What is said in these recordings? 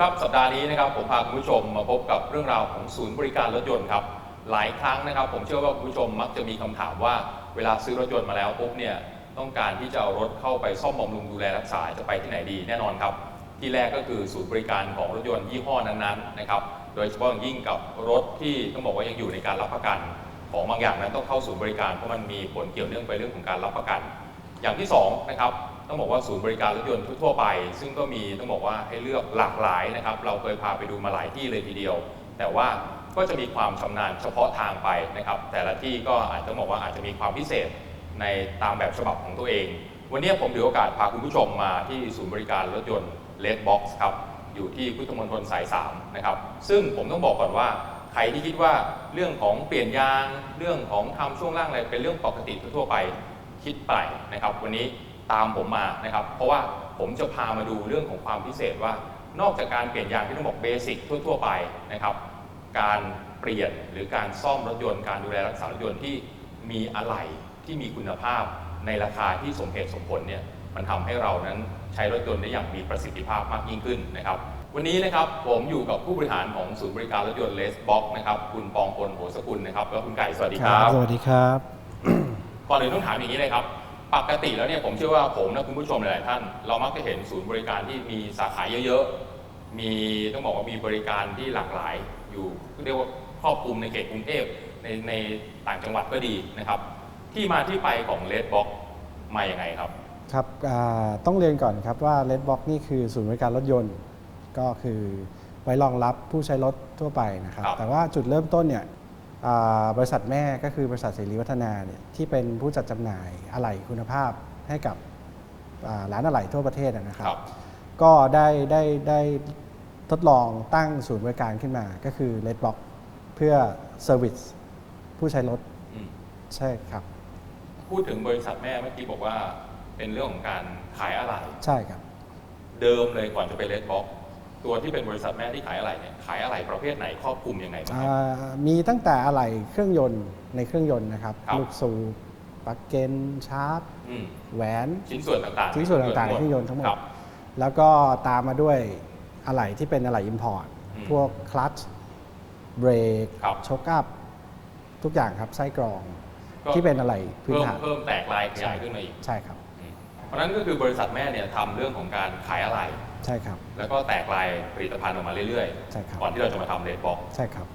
ครับคุณผู้ชมครับสัปดาห์นี้นะครับผมพาคุณผู้ชมมาพบกับเรื่องราวของศูนย์บริการรถยนต์ครับหลายครั้งนะครับ ผมเชื่อว่าคุณผู้ชมมักจะมีคำถามว่าเวลาซื้อรถยนต์มาแล้วปุ๊บเนี่ยต้องการที่จะเอารถเข้าไปซ่อมบำรุงดูแลรักษาจะไปที่ไหนดีแน่นอนครับ ที่แรกก็คือศูนย์บริการของรถยนต์ยี่ห้อนั้นๆนะครับโดยเฉพาะอย่างยิ่งกับรถที่ต้องบอกว่ายังอยู่ในการรับประกัน ของบางอย่างนั้นต้องเข้าศูนย์บริการเพราะมันมีผลเกี่ยวเนื่องไปเรื่องของการรับประกัน อย่างที่สองนะครับ ต้องบอกว่าศูนย์บริการรถยนต์ทั่วไป ซึ่งก็มีต้องบอกว่าให้เลือกหลากหลายนะครับ เราเคยพาไปดูมาหลายที่เลยทีเดียว แต่ว่าก็จะมีความชำนาญเฉพาะทางไปนะครับ แต่ละที่ก็อาจจะบอกว่าอาจจะมีความพิเศษในตามแบบฉบับของตัวเอง วันนี้ผมถือโอกาสพาคุณผู้ชมมาที่ศูนย์บริการรถยนต์ Red Box ครับอยู่ที่พุทธมณฑลสาย3นะครับซึ่งผมต้องบอกก่อนว่าใครที่คิดว่าเรื่องของเปลี่ยนยาง เรื่องของทำช่วงล่างอะไรเป็นเรื่องปกติทั่วไปคิดไปนะครับ วันนี้ ตามผมมานะครับ เพราะว่าผมจะพามาดูเรื่องของความพิเศษว่า นอกจากการเปลี่ยนยางที่ต้องบอกเบสิกทั่ว ๆ ไปนะครับ การเปลี่ยนหรือการซ่อมรถยนต์การดูแลรักษารถยนต์ที่มีอะไหล่ที่มีคุณภาพในราคาที่สมเหตุสมผลเนี่ยมันทำให้เรานั้นใช้รถยนต์ได้อย่างมีประสิทธิภาพมากยิ่งขึ้นนะครับ วันนี้นะครับผมอยู่กับผู้บริหารของศูนย์บริการรถยนต์เลสบ็อกนะครับคุณปองพลโหสกุลนะครับแล้วคุณไก่สวัสดีครับ สวัสดีครับก่อนอื่นต้องถามอย่างนี้เลยครับ ปกติแล้วเนี่ยผมเชื่อว่าผมและคุณผู้ชมหลายๆท่าน เรามักจะเห็นศูนย์บริการที่มีสาขาเยอะๆ มีต้องบอกว่ามีบริการที่หลากหลายอยู่เรียกว่าครอบคลุมในเขตกรุงเทพในในต่างจังหวัดก็ดีนะครับ ที่มาที่ไปของเลดบ็อกมาอย่างไงครับครับอ่าต้องเรียนก่อนครับว่า Redbox นี่คือศูนย์บริการรถยนต์ ก็คือไว้รองรับผู้ใช้รถทั่วไปนะครับครับแต่ว่าจุดเริ่มต้นเนี่ยอ่า บริษัทแม่ก็คือบริษัทเสรีวัฒนาเนี่ยที่เป็นผู้จัดจำหน่ายอะไหล่คุณภาพให้กับอ่าร้านอะไหล่ทั่วประเทศนะคครัรับบก็ได้ได้ได้ทดลองตั้งศูนย์บริการขึ้นมาก็คือ Redbox เพื่อเซอร์วิสผู้ใช้รถอืมใช่ครับ พูดถึงบริษัทแม่เมื่อกี้บอกว่าเป็นเรื่องของการขายอะไหล่ใช่ครับ เดิมเลยก่อนจะไปเลดบ็อก ตัวที่เป็นบริษัทแม่ที่ขายอะไหล่เนี่ยขายอะไหล่ประเภทไหนครอบคลุมยังไงบ้างครับอ่ามีตั้งแต่อะไหล่เครื่องยนต์ในเครื่องยนต์นะครับ ครับ ลูกสูบปลั๊กเกนชาร์ปอืมแหวน ชิ้นส่วนต่างๆชิ้นส่วนต่างๆในเครื่องยนต์ทั้งหมด ครับ แล้วก็ตามมาด้วยอะไหล่ที่เป็นอะไหล่อิมพอร์ตอืมพวกคลัตช์เบรกครับโชคอัพ ทุกอย่างครับไส้กรอง ก็ที่เป็นอะไหล่พื้นเพิ่มฐาน เพิ่มแตกลายขยายขึ้นมาอีก ใช่ครับอืม เพราะฉะนั้นก็คือบริษัทแม่เนี่ยทำเรื่องของการขายอะไหล่ใช่ครับ แล้วก็แตกลายผลิตภัณฑ์ออกมาเรื่อยใช่ครับ ๆ ก่อนที่เราจะมาทำเลดบ็อกใช่ครับ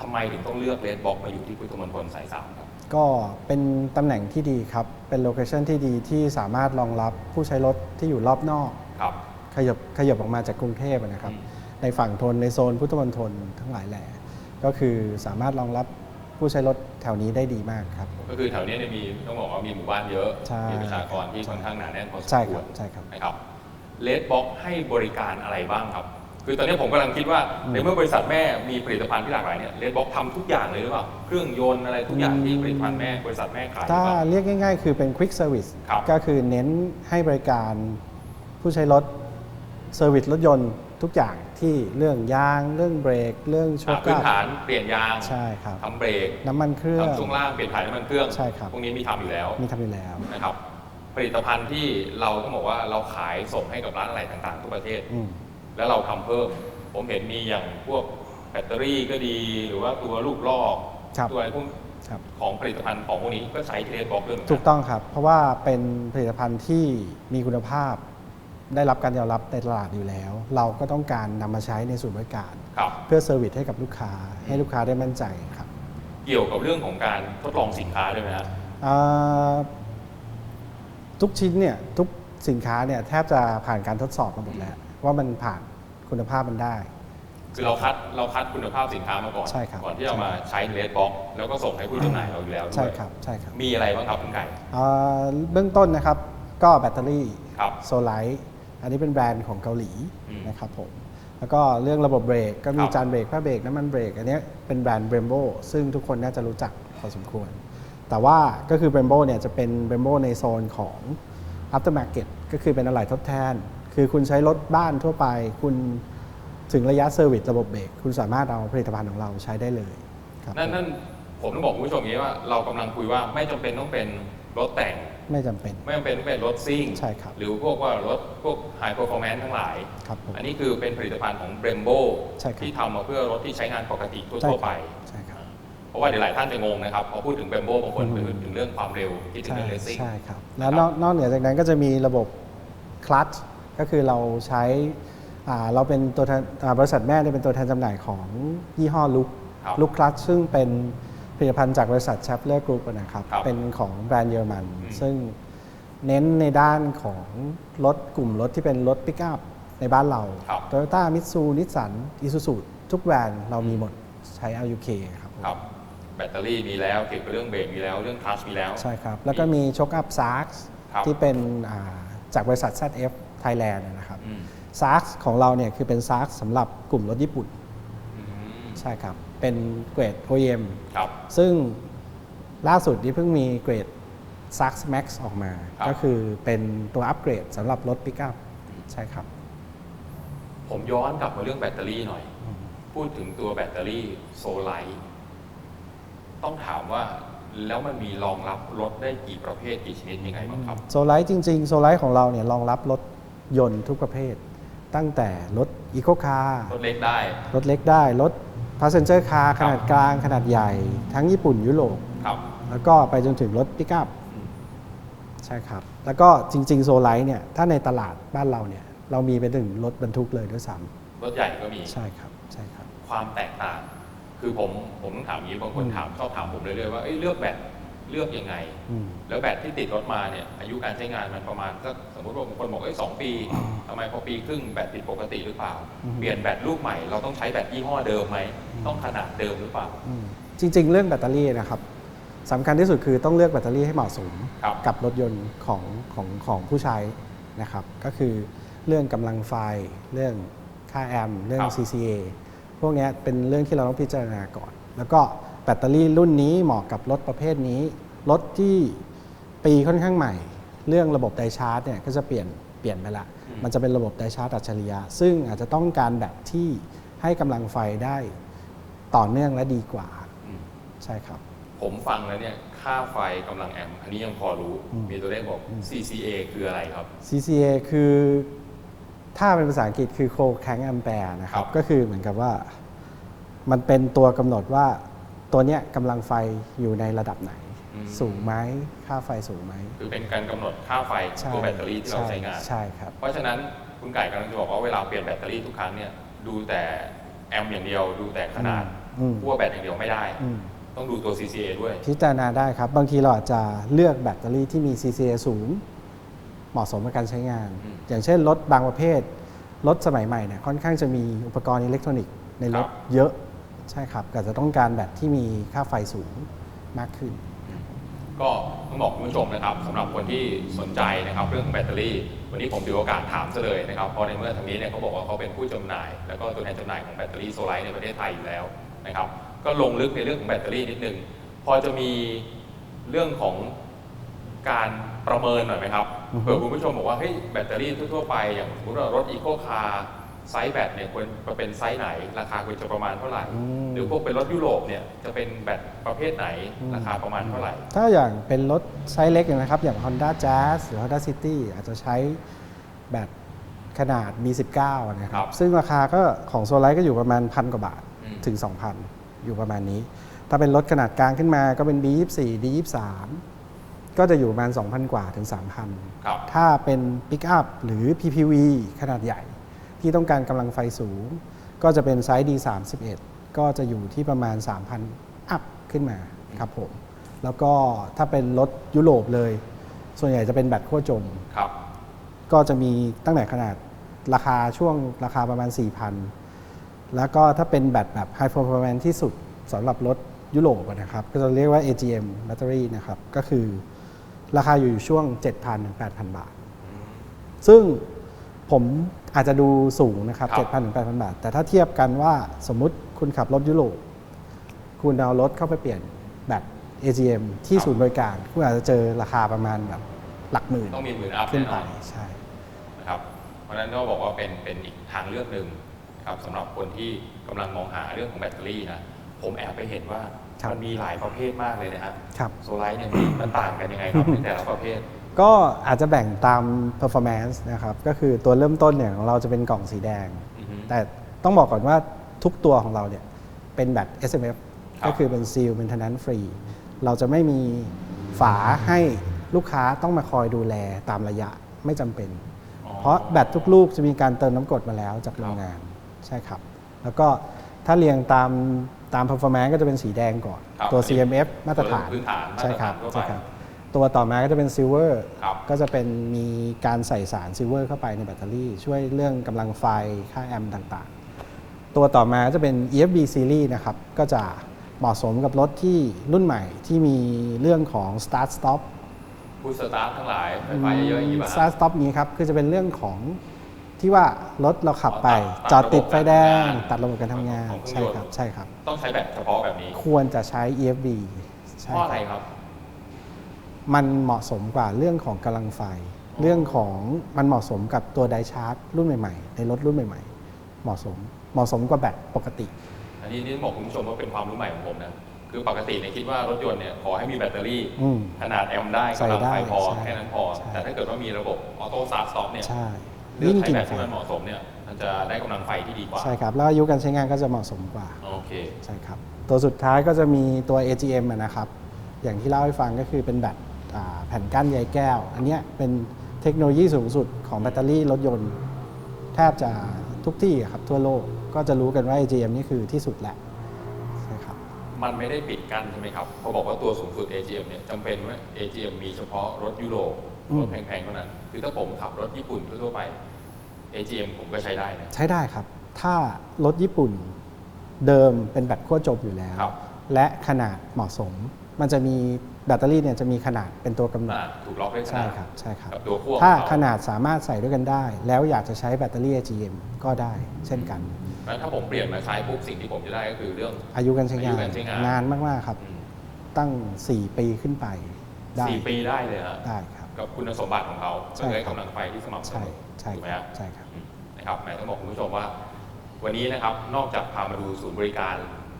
ทำไมถึงต้องเลือกเลดบ็อกมาอยู่ที่พุทธมณฑลสายสามครับ ก็เป็นตำแหน่งที่ดีครับ เป็นโลเคชันที่ดีที่สามารถรองรับผู้ใช้รถที่อยู่รอบนอก ครับ ขยับขยับออกมาจากกรุงเทพอะนะครับ อืม ในฝั่งทนในโซนพุทธมณฑลทั้งหลายแหล่ก็คือสามารถรองรับ ผู้ใช้รถแถวนี้ได้ดีมากครับก็คือแถวเนี้ยเนี่ยมีต้องบอกว่ามีหมู่บ้านเยอะ ใช่มีประชากรที่ค่อนข้างหนาแน่นพอสมใช่คครัวบรใช่ครับ นะครับเลดบ็อกให้บริการอะไรบ้างครับ คือตอนนี้ผมกำลังคิดว่าอืมในเมื่อบริษัทแม่มีผลิตภัณฑ์ที่หลากหลายเนี่ยเลดบ็อกทำทุกอย่างเลยหรือเปล่าเครื่องยนต์อะไรทุกอย่างที่ผลิตภัณฑ์แม่บริษัทแม่ขายหรือถ้าเปล่า เรียกง่ายๆ คือเป็น Quick Service ครับก็คือเน้นให้บริการผู้ใช้รถเซอร์วิสรถยนต์ ทุกอย่างที่เรื่องยาง เรื่องเบรก เรื่องโชอ่าคพื้นอัพฐานเปลี่ยนยางใช่ครับ ทำเบรกน้ำมันเครื่อง ทำช่วงล่างเปลี่ยนถ่ายน้ำมันเครื่องใช่ครับ พวกนี้มีทำอยู่แล้วมีทำอยู่แล้ว นะครับ ผลิตภัณฑ์ที่เราต้องบอกว่าเราขายส่งให้กับร้านอะไรต่างๆทุกประเทศ อืม แล้วเราทำเพิ่ม ผมเห็นมีอย่างพวกแบตเตอรี่ก็ดี หรือว่าตัวลูกลอก ครับตัวอะไรพวกครับ ของผลิตภัณฑ์ของพวกนี้ก็ใช้เทเลสบ็อกด้วยเหมือนถูกักต้องครับ เพราะว่าเป็นผลิตภัณฑ์ที่มีคุณภาพ ได้รับการยอมรับในตลาดอยู่แล้ว เราก็ต้องการนำมาใช้ในศูนย์บริการ ครับ เพื่อเซอร์วิสให้กับลูกค้าให้ลูกค้าได้มั่นใจครับ เกี่ยวกับเรื่องของการทดลองสินค้าด้วยไหมฮะ อ่าทุกชิ้นเนี่ยทุกสินค้าเนี่ยแทบจะผ่านการทดสอบมาหมดแล้ว ว่ามันผ่านคุณภาพมันได้ คือเราคัดเราคัดคุณภาพสินค้ามาก่อน ใช่ครับ ก่อนที่จะมาใช้เลสบ็อกแล้วก็ส่งให้ผู้จำหน่ายเราอยู่แล้วด้วยใช่ครับใช่ครับมีอะไรบ้างครับคุณไก่อ่าเบื้องต้นนะครับก็แบตเตอรี่ครับ โซไลท์ อันนี้เป็นแบรนด์ของเกาหลีอืมนะครับผมแล้วก็เรื่องระบบเบรกก็มีครับจานเบรกผ้าเบรกน้ำมันเบรกอันเนี้ยเป็นแบรนด์เบรมโบซึ่งทุกคนน่าจะรู้จักพอสมควร แต่ว่าก็คือเบรมโบเนี่ยจะเป็นเบรมโบในโซนของ aftermarket ก็คือเป็นอะไหล่ทดแทน คือคุณใช้รถบ้านทั่วไป คุณถึงระยะเซอร์วิสระบบเบรกคุณสามารถเอาผลิตภัณฑ์ของเราใช้ได้เลยครับนั่นนั่นผมต้องบอกคุณผู้ชมอย่างนี้ว่าเรากำลังคุยว่าไม่จำเป็นต้องเป็นรถแต่ง ไม่จำเป็น ไม่จำเป็นต้องเป็นรถซิ่ง ใช่ครับหรือพวกว่ารถพวกไฮ p พ r ร์ o r m a n c e ทั้งหลาย ครับผมอันนี้คือเป็นผลิตภัณฑ์ของ Brembo ใช่ครับ ที่ทำมาเพื่อรถที่ใช้งานปกติใช่ทั่วๆคไปรับใช่ครับเพราะว่าเดี๋ยวหลายท่านจะงงนะครับพอพูดถึง Brembo บางคนอืมไปถึงเรื่องความเร็วคิดถึงใช่เรื่อง racing ใช่ครับ แล้วนอกนอกเหนือจากนั้นก็จะมีระบบคลัตช์ก็คือเราใช้อ่าเราเป็นตัวแทนอ่าบริษัทแม่เนี่ยเป็นตัวแทนจำหน่ายของยี่ห้อลุกครับ ลุกคลัตช์ซึ่งเป็น ผลิตภัณฑ์จากบริษัท c h a p l e r Group นะครับ ครับ เป็นของแบรนด์เยอรมันอืมซึ่งเน้นในด้านของรถกลุ่มรถที่เป็นรถปิกอัพในบ้านเราครับโตโยต้ามิตซูนิสสันอิซูซูทุกแบรนด์เรามีหมดใช้ LUK ครับผมครับ แบตเตอรี่มีแล้วเกี่ยวกับเรื่องเบรกมีแล้วเรื่องคลัชมีแล้ว ใช่ครับ แล้วก็มีช็อคอัพซาร์ครับ ที่เป็นอ่าจากบริษัท ZF Thailand นะครับอืมซาร์ของเราเนี่ยคือเป็นซาร์สำหรับกลุ่มรถญี่ปุ่น อืม ใช่ครับ เป็นเกรด OEM ครับ ซึ่งล่าสุดที่เพิ่งมีเกรด s a x Max ออกมา ครับ ก็คือเป็นตัวอัปเกรดสำหรับรถปิกอัพใช่ครับ ผมย้อนกลับมาเรื่องแบตเตอรี่หน่อย พูดถึงตัวแบตเตอรี่โซไลท์ต้องถามว่าแล้วมันมีรองรับรถได้กี่ประเภทกี่ชนิดยังไงบ้างครับ โซล i ท์จริง ๆ โซล i ท์ของเราเนี่ยรองรับรถยนต์ทุกประเภท ตั้งแต่รถอีโคคาร์รถเล็กได้ รถเล็กได้ รถ Passenger Car ขนาดกลางขนาดใหญ่ ทั้งญี่ปุ่นยุโรปครับ แล้วก็ไปจนถึงรถปิกอัพอืมใช่ครับ แล้วก็จริง ๆ โซล i ท์เนี่ยถ้าในตลาดบ้านเราเนี่ยเรามีไปถึงรถบรรทุกเลยด้วยซ้รถใหญ่ก็มีำใช่ครับใช่ครับ ความแตกต่าง คือผมผมต้องถามอย่างนี้บางคนอืมถามชอบถามผมเรื่อยๆว่าเอ้ยเลือกแบต เลือกยังไงอืมแล้วแบตที่ติดรถมาเนี่ยอายุการใช้งานมันประมาณสักสมมติว่าบางคนบอกเอ้ยสองปีทำไมพอปีครึ่งแบตติดปกติหรือเปล่าอืมเปลี่ยนแบตลูกใหม่เราต้องใช้แบตยี่ห้อเดิมไหมต้องขนาดเดิมหรือเปล่าอืมจริง ๆ เรื่องแบตเตอรี่นะครับสำคัญที่สุดคือต้องเลือกแบตเตอรี่ให้เหมาะสมครับกับรถยนต์ของของของผู้ใช้นะครับก็คือเรื่องกำลังไฟเรื่องค่าแอมป์เรื่องครับ CCA พวกเนี้ยเป็นเรื่องที่เราต้องพิจารณาก่อน แล้วก็แบ ตเตอรี่รุ่นนี้เหมาะกับรถประเภทนี้ รถที่ปีค่อนข้างใหม่ เรื่องระบบไดชาร์จเนี่ยก็จะเปลี่ยนเปลี่ยนไปละ มันจะเป็นระบบไดชาร์จอัจฉริยะ ซึ่งอาจจะต้องการแบตที่ให้กำลังไฟได้ต่อเนื่องและดีกว่าอืมใช่ครับ ผมฟังแล้วเนี่ยค่าไฟกำลังแอมป์อันนี้ยังพอรู้อืมมีตัวเลขบอก CCA คืออะไรครับ CCA คือถ้าเป็นภาษาอังกฤษคือ cold crank ampere นะคครัรับบก็คือเหมือนกับว่า มันเป็นตัวกำหนดว่า ตัวเนี้ยกำลังไฟอยู่ในระดับไหนสูงไหมค่าไฟสูงไหมคือเป็นการกำหนดค่าไฟตัวแบตเตอรี่ที่เราใช้งาน ใช่ครับ เพราะฉะนั้นคุณไก่กำลังจะบอกว่าเวลาเปลี่ยนแบตเตอรี่ทุกครั้งเนี่ยดูแต่แอมป์อย่างเดียว ดูแต่ขนาดอืม ขั้วแบตอย่างเดียวไม่ได้ อืม ต้องดูตัว CCA ด้วย พิจารณาได้ครับ บางทีเราอาจจะเลือกแบตเตอรี่ที่มี CCA สูง เหมาะสมกับการใช้งาน อืมอย่างเช่นรถบางประเภท รถสมัยใหม่เนี่ยค่อนข้างจะมีอุปกรณ์อิเล็กทรอนิกส์ในรถครับ เยอะ ใช่ครับก็จะต้องการแบตที่มีค่าไฟสูงมากขึ้น ก็ต้องบอกคุณผู้ชมนะครับสำหรับคนที่สนใจนะครับเรื่องของแบตเตอรี่ วันนี้ผมถือโอกาสถามซะเลยนะครับเพราะในเมื่อทางนี้เนี่ยเขาบอกว่าเขาเป็นผู้จำหน่าย แล้วก็ตัวแทนจำหน่ายของแบตเตอรี่โซลาร์ในประเทศไทยอยู่แล้วนะครับ ก็ลงลึกในเรื่องของแบตเตอรี่นิดนึงพอจะมีเรื่องของการประเมินหน่อยไหมครับเผื่อคุณผู้ชมบอกว่าเฮ้ยแบตเตอรี่ทั่วๆไปอย่างสมมติว่ารถอีโคคาร์ ไซส์แบตเนี่ยควรจะเป็นไซส์ไหน ราคาควรจะประมาณเท่าไหร่ อืม หรือพวกเป็นรถยุโรปเนี่ยจะเป็นแบตประเภทไหนราคาประมาณเท่าไหร่ ถ้าอย่างเป็นรถไซส์เล็กอย่างนะครับ อย่าง Honda Jazz หรือ Honda City อาจจะใช้แบตขนาด B19 นะคครัรับ บซึ่งราคาก็ของโซลาร์ก็อยู่ประมาณพันกว่าบาทอืม ถึง 2,000 อยู่ประมาณนี้ ถ้าเป็นรถขนาดกลางขึ้นมาก็เป็น B24 D23 ก็จะอยู่ประมาณ 2,000 กว่าถึง 3,000 ครับ ถ้าเป็นปิกอัพหรือ PPV ขนาดใหญ่ ที่ต้องการกำลังไฟสูง ก็จะเป็นไซส์ D31 ก็จะอยู่ที่ประมาณ 3,000 อัพขึ้นมาครับผม แล้วก็ถ้าเป็นรถยุโรปเลย ส่วนใหญ่จะเป็นแบตขั้วจม ครับ ก็จะมีตั้งแต่ขนาดราคาช่วงราคาประมาณ 4,000 แล้วก็ถ้าเป็นแบตแบบ High Performance ที่สุดสำหรับรถยุโรปอะนะครับ ก็จะเรียกว่า AGM Battery นะครับ ก็คือราคาอยู่ช่วง 7,000ถึง8,000 บาท ซึ่งผม อาจจะดูสูงนะครับครับ 7,000ถึง8,000 บาท แต่ถ้าเทียบกันว่าสมมุติคุณขับรถยุโรปคุณเอารถเข้าไปเปลี่ยนแบต AGM ที่ศูนย์บริการ คุณอาจจะเจอราคาประมาณแบบหลักหมื่นต้องมีหมื่นอัพขึ้นแน่นไปอนใช่ นะครับเพราะฉะนั้นก็บอกว่าเป็นเป็นอีกทางเลือกหนึ่งครับสำหรับคนที่กำลังมองหาเรื่องของแบตเตอรี่นะผมแอบไปเห็นว่าครับ มันมีหลายประเภทมากเลยนะฮะครับ โซลาร์เนี่ยมีมันต่างกันยังไงครับในแต่ละประเภท ก็อาจจะแบ่งตาม performance นะครับ ก็คือตัวเริ่มต้นเนี่ยของเราจะเป็นกล่องสีแดง อือฮึ แต่ต้องบอกก่อนว่าทุกตัวของเราเนี่ยเป็นแบต SMF ครับ ก็คือเป็น Seal Maintenance Free เราจะไม่มีฝาให้ลูกค้าต้องมาคอยดูแลตามระยะไม่จำเป็น อ๋อ เพราะแบตทุกลูกจะมีการเติมน้ำกรดมาแล้วจากโรงงานใช่ครับ แล้วก็ถ้าเรียงตามตาม performance ก็จะเป็นสีแดงก่อน ครับตัวอันนี้ CMF มาตรฐานพื้นฐานมาตรฐานใช่ครับทั่วไป ใช่ครับ ตัวต่อมาก็จะเป็น Silver ครับ ก็จะเป็นมีการใส่สาร Silver เข้าไปในแบตเตอรี่ ช่วยเรื่องกำลังไฟค่าแอมป์ต่างๆ ตัวต่อมาก็จะเป็น EFB Series นะครับ ก็จะเหมาะสมกับรถที่รุ่นใหม่ที่มีเรื่องของ Start Stop ผู้สตาร์ททั้งหลายไฟฟ้าเยอะๆอย่างนี้ป่ะสตาร์ทสต็อปนี้ครับ คือจะเป็นเรื่องของที่ว่ารถเราขับไปตัดจอดติดไฟแดง ตัตัดดระระบบบบการทำงานของเครื่ใช่องยนต์ ครับใช่ครับ ต้องใช้แบบเฉพาะแบบนี้ ควรจะใช้ EFB ใช่เพราะอะไรครับครับ มันเหมาะสมกว่าเรื่องของกำลังไฟ เรื่องของมันเหมาะสมกับตัวไดชาร์จรุ่นใหม่ๆ ในรถรุ่นใหม่ ๆ เหมาะสมเหมาะสมกว่าแบตปกติ อันนี้นี่ต้องบอกคุณผู้ชมว่าเป็นความรู้ใหม่ของผมนะคือปกติเนี่ยคิดว่ารถยนต์เนี่ยขอให้มีแบตเตอรี่ อืมขนาดแอมป์ได้ใส่กำลังได้ไฟพอใช่แค่นั้นพอ ใช่ แต่ถ้าเกิดว่ามีระบบออโต้สตาร์ทสต็อปเนี่ยใช่เลือกยิ่งใช้กินแบบไฟที่มันเหมาะสมเนี่ยมันจะได้กำลังไฟที่ดีกว่าใช่ครับ แล้วอายุการใช้งานก็จะเหมาะสมกว่า โอเค ใช่ครับ ตัวสุดท้ายก็จะมีตัว AGM อะนะครับ อย่างที่เล่าให้ฟังก็คือเป็นแบตอ่า แผ่นกั้นใยแก้ว อันเนี้ยเป็นเทคโนโลยีสูงสุดของแบตเตอรี่รถยนต์ แทบจะทุกที่อะครับทั่วโลกก็จะรู้กันว่า AGM นี่คือที่สุดแหละใช่ครับมันไม่ได้ปิดกั้นใช่ไหมครับเขาบอกว่าตัวสูงสุด AGM เนี่ยจำเป็นว่า AGM มีเฉพาะรถยุโรปอืมรถแพงๆเท่านั้น คือถ้าผมขับรถญี่ปุ่นทั่วๆไป AGM ผมก็ใช้ได้นะใช้ได้ครับ ถ้ารถญี่ปุ่นเดิมเป็นแบตขั้วจบอยู่แล้วครับและขนาดเหมาะสม มันจะมีแบตเตอรี่เนี่ยจะมีขนาดเป็นตัวกำหนด อ่าถูกล็อกด้วยขใช่นาดครับใช่ครับ กับตัวขั้วถ้าของเขขนาดสามารถใส่ด้วยกันได้ แล้วอยากจะใช้แบตเตอรี่ AGM ก็ได้เช่นกันแล้วถ้าผมเปลี่ยนมาใช้ปุ๊บสิ่งที่ผมจะได้ก็คือเรื่อง อายุการใช้งาอายุกานรใช้งาน นานมากๆครับ อืมตั้ง 4 ปีขึ้นไปได้สี่ปีได้เลยฮะได้ครับ กับคุณสมบัติของเขาใช่ก็ได้ครับกำลังไฟที่สม่ำเสใช่มอใช่ถูกไหมครับฮะใช่ครับอืมนะครับแหมต้องบอกคุณผู้ชมว่า วันนี้นะครับนอกจากพามาดูศูนย์บริการ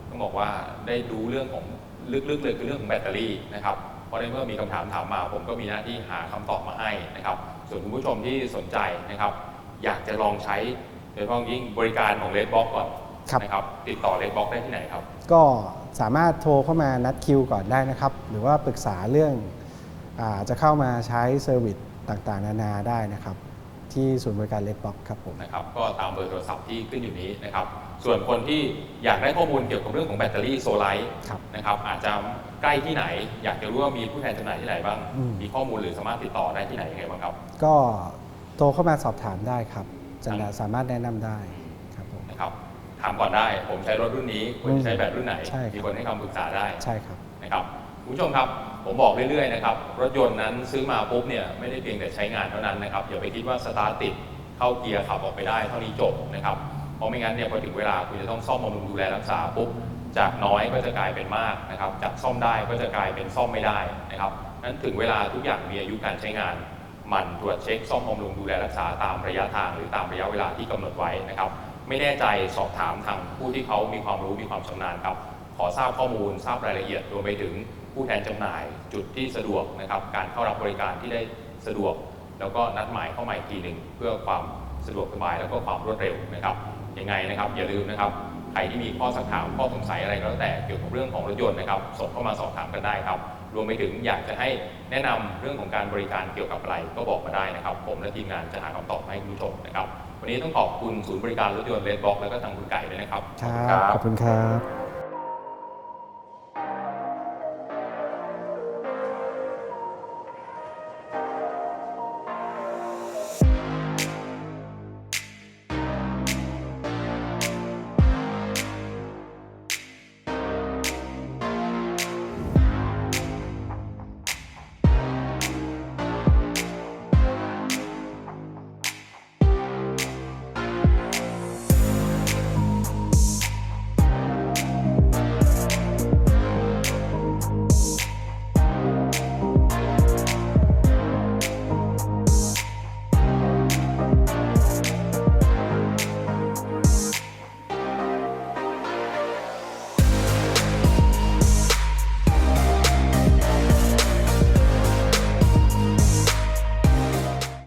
ต้องบอกว่าได้รู้เรื่องของ ลึกๆเลยคือเรื่องของแบตเตอรี่นะครับเพราะในเมื่อมีคำถามถามมา ผมก็มีหน้าที่หาคำตอบมาให้นะครับ ส่วนคุณผู้ชมที่สนใจนะครับ อยากจะลองใช้โดยเฉพาะอย่างยิ่งบริการของ Redbox ก่อนครับนะครับติดต่อ Redbox ได้ที่ไหนครับ ก็สามารถโทรเข้ามานัดคิวก่อนได้นะครับ หรือว่าปรึกษาเรื่องอาจะเข้ามาใช้เซอร์วิสต่างๆ นานาได้นะครับ ที่ศูนย์บริการเลดบ็อกครับผมนะครับ ก็ตามเบอร์โทรศัพท์ที่ขึ้นอยู่นี้นะครับ ส่วนคนที่อยากได้ข้อมูลเกี่ยวกับเรื่องของแบตเตอรี่โซลาร์ครับนะครับอาจจะใกล้ที่ไหน อยากจะรู้ว่ามีผู้แทนจำหน่ายที่ไหนบ้าง อืม มีข้อมูลหรือสามารถติดต่อได้ที่ไหนยังไงบ้างครับ ก็โทรเข้ามาสอบถามได้ครับจะครับ สามารถแนะนำได้ครับผม นะครับถามก่อนได้ผมใช้รถรุ่นนี้ควรจะใช้แบตรุ่นไหน ใช่ครับ มีคนให้คำปรึกษาได้ ใช่ครับ นะครับคุณผู้ชมครับผมบอกเรื่อยๆนะครับรถยนต์นั้นซื้อมาปุ๊บเนี่ยไม่ได้เพียงแต่ใช้งานเท่านั้นนะครับอย่าไปคิดว่าสตาร์ทติดเข้าเกียร์ขับออกไปได้เท่านี้จบนะครับ เพราะไม่งั้นเนี่ยพอถึงเวลาคุณจะต้องซ่อมบำรุงดูแลรักษาปุ๊บจากน้อยก็จะกลายเป็นมากนะครับจากซ่อมได้ก็จะกลายเป็นซ่อมไม่ได้นะครับนั้นถึงเวลาทุกอย่างมีอายุการใช้งานมันตรวจเช็คซ่อมบำรุงดูแลรักษาตามระยะทางหรือตามระยะเวลาที่กำหนดไว้นะครับ ไม่แน่ใจสอบถามทางผู้ที่เขามีความรู้มีความชำนาญครับ ขอทราบข้อมูลทราบรายละเอียดรวมไปถึงผู้แทนจำหน่ายจุดที่สะดวกนะครับ การเข้ารับบริการที่ได้สะดวก แล้วก็นัดหมายเข้ามาอีกทีหนึ่งเพื่อความสะดวกสบายแล้วก็ความรวดเร็วนะครับ ยังไงนะครับ อย่าลืมนะครับใครที่มีข้อสักถามข้อสงสัยอะไรก็แล้วแต่เกี่ยวกับเรื่องของรถยนต์นะครับส่งเข้ามาสอบถามกันได้ครับ รวมไปถึงอยากจะให้แนะนำเรื่องของการบริการเกี่ยวกับอะไรก็บอกมาได้นะครับ ผมและทีมงานจะหาคำตอบให้คุณผู้ชมนะครับ วันนี้ต้องขอบคุณศูนย์บริการรถยนต์เลนบ็อกแล้วก็ทางคุณไก่ด้วยนะครับครับขอบคุณครับ